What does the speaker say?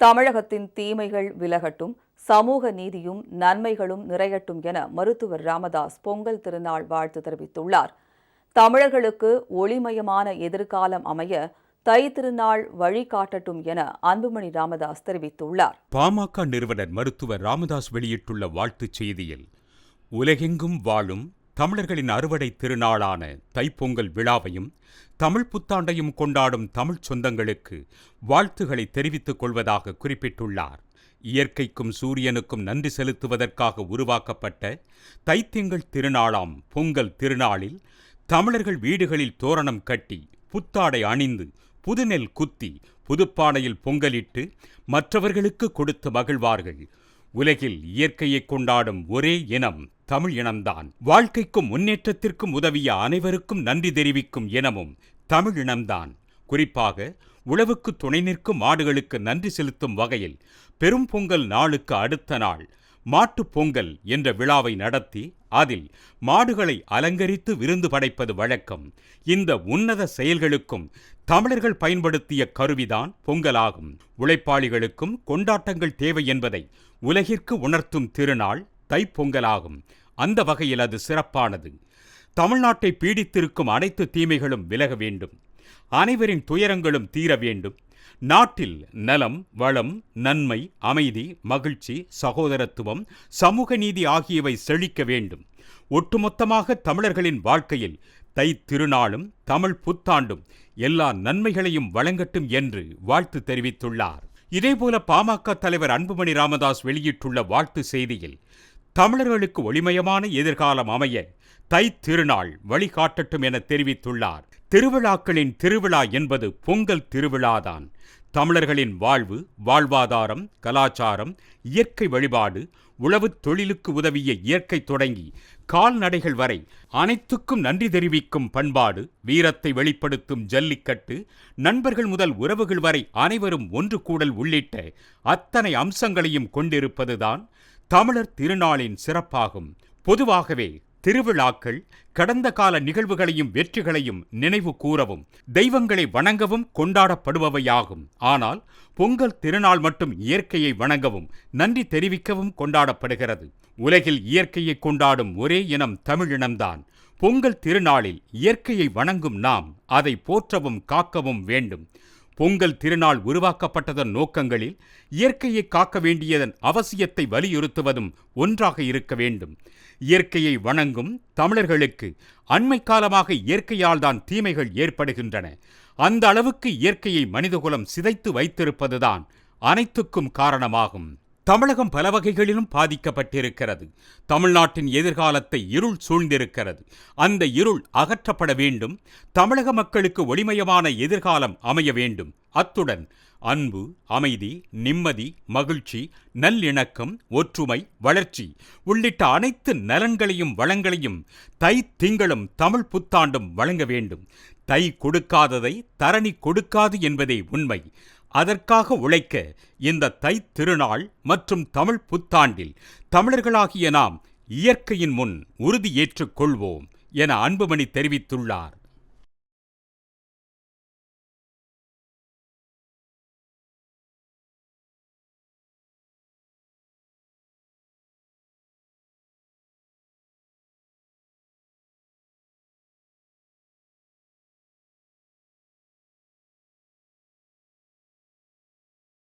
தமிழகத்தின் தீமைகள் விலகட்டும் சமூக நீதியும் நன்மைகளும் நிறையட்டும் என மருத்துவர் ராமதாஸ் பொங்கல் திருநாள் வாழ்த்து தெரிவித்துள்ளார். தமிழர்களுக்கு ஒளிமயமான எதிர்காலம் அமைய தை திருநாள் வழிகாட்டட்டும் என அன்புமணி ராமதாஸ் தெரிவித்துள்ளார். பாமக நிறுவனர் மருத்துவர் ராமதாஸ் வெளியிட்டுள்ள வாழ்த்துச் செய்தியில் உலகெங்கும் வாழும் தமிழர்களின் அறுவடை திருநாளான தைப்பொங்கல் விழாவையும் தமிழ் புத்தாண்டையும் கொண்டாடும் தமிழ் சொந்தங்களுக்கு வாழ்த்துக்களை தெரிவித்துக் கொள்வதாக குறிப்பிட்டுள்ளார். இயற்கைக்கும் சூரியனுக்கும் நன்றி செலுத்துவதற்காக உருவாக்கப்பட்ட தைத்திங்கள் திருநாளாம் பொங்கல் திருநாளில் தமிழர்கள் வீடுகளில் தோரணம் கட்டி புத்தாடை அணிந்து புதுநெல் குத்தி புதுப்பானையில் பொங்கலிட்டு மற்றவர்களுக்கு கொடுத்து மகிழ்வார்கள். உலகில் இயற்கையை கொண்டாடும் ஒரே இனம் தமிழ் இனம்தான். வாழ்க்கைக்கும் முன்னேற்றத்திற்கும் உதவிய அனைவருக்கும் நன்றி தெரிவிக்கும் இனமும் தமிழ் இனம்தான். குறிப்பாக உழவுக்கு துணை நிற்கும் மாடுகளுக்கு நன்றி செலுத்தும் வகையில் பெரும் பொங்கல் நாளுக்கு அடுத்த நாள் மாட்டுப் பொங்கல் என்ற விழாவை நடத்தி அதில் மாடுகளை அலங்கரித்து விருந்து படைப்பது வழக்கம். இந்த உன்னத செயல்களுக்கும் தமிழர்கள் பயன்படுத்திய கருவிதான் பொங்கலாகும். உழைப்பாளிகளுக்கும் கொண்டாட்டங்கள் தேவை என்பதை உலகிற்கு உணர்த்தும் திருநாள் தைப்பொங்கலாகும். அந்த வகையில் அது சிறப்பானது. தமிழ்நாட்டை பீடித்திருக்கும் அனைத்து தீமைகளும் விலக வேண்டும். அனைவரின் துயரங்களும் தீர வேண்டும். நாட்டில் நலம் வளம் நன்மை அமைதி மகிழ்ச்சி சகோதரத்துவம் சமூக நீதி ஆகியவை செழிக்க வேண்டும். ஒட்டுமொத்தமாக தமிழர்களின் வாழ்க்கையில் தை திருநாளும் தமிழ் புத்தாண்டும் எல்லா நன்மைகளையும் வழங்கட்டும் என்று வாழ்த்து தெரிவித்துள்ளார். இதேபோல பாமக தலைவர் அன்புமணி ராமதாஸ் வெளியிட்டுள்ள வாழ்த்து செய்தியில் தமிழர்களுக்கு ஒளிமயமான எதிர்காலம் அமைய தை திருநாள் வழிகாட்டட்டும் என தெரிவித்துள்ளார். திருவிழாக்களின் திருவிழா என்பது பொங்கல் திருவிழாதான். தமிழர்களின் வாழ்வு வாழ்வாதாரம் கலாச்சாரம் இயற்கை வழிபாடு உழவுத் தொழிலுக்கு உதவிய இயற்கை தொடங்கி கால்நடைகள் வரை அனைத்துக்கும் நன்றி தெரிவிக்கும் பண்பாடு வீரத்தை வெளிப்படுத்தும் ஜல்லிக்கட்டு நண்பர்கள் முதல் உறவுகள் வரை அனைவரும் ஒன்று கூடல் உள்ளிட்ட அத்தனை அம்சங்களையும் கொண்டிருப்பதுதான் தமிழர் திருநாளின் சிறப்பாகும். பொதுவாகவே திருவிழாக்கள் கடந்த கால நிகழ்வுகளையும் வெற்றிகளையும் நினைவு கூறவும் தெய்வங்களை வணங்கவும் கொண்டாடப்படுபவையாகும். ஆனால் பொங்கல் திருநாள் மட்டும் இயற்கையை வணங்கவும் நன்றி தெரிவிக்கவும் கொண்டாடப்படுகிறது. உலகில் இயற்கையை கொண்டாடும் ஒரே இனம் தமிழினம்தான். பொங்கல் திருநாளில் இயற்கையை வணங்கும் நாம் அதை போற்றவும் காக்கவும் வேண்டும். பொங்கல் திருநாள் உருவாக்கப்பட்டதன் நோக்கங்களில் இயற்கையை காக்க வேண்டியதன் அவசியத்தை வலியுறுத்துவதும் ஒன்றாக இருக்க வேண்டும். இயற்கையை வணங்கும் தமிழர்களுக்கு அண்மை காலமாக இயற்கையால் தான் தீமைகள் ஏற்படுகின்றன. அந்த அளவுக்கு இயற்கையை மனிதகுலம் சிதைத்து வைத்திருப்பதுதான் அனைத்துக்கும் காரணமாகும். தமிழகம் பல வகைகளிலும் பாதிக்கப்பட்டிருக்கிறது. தமிழ்நாட்டின் எதிர்காலத்தை இருள் சூழ்ந்திருக்கிறது. அந்த இருள் அகற்றப்பட வேண்டும். தமிழக மக்களுக்கு ஒளிமயமான எதிர்காலம் அமைய வேண்டும். அத்துடன் அன்பு அமைதி நிம்மதி மகிழ்ச்சி நல்லிணக்கம் ஒற்றுமை வளர்ச்சி உள்ளிட்ட அனைத்து நலன்களையும் வளங்களையும் தை திங்களும் தமிழ் புத்தாண்டும் வழங்க வேண்டும். தை கொடுக்காததை தரணி கொடுக்காது என்பதே உண்மை. அதற்காக உழைக்க இந்த தை திருநாள் மற்றும் தமிழ் புத்தாண்டில் தமிழர்களாகிய நாம் இயற்கையின் முன் உறுதி கொள்வோம் என அன்புமணி தெரிவித்துள்ளார்.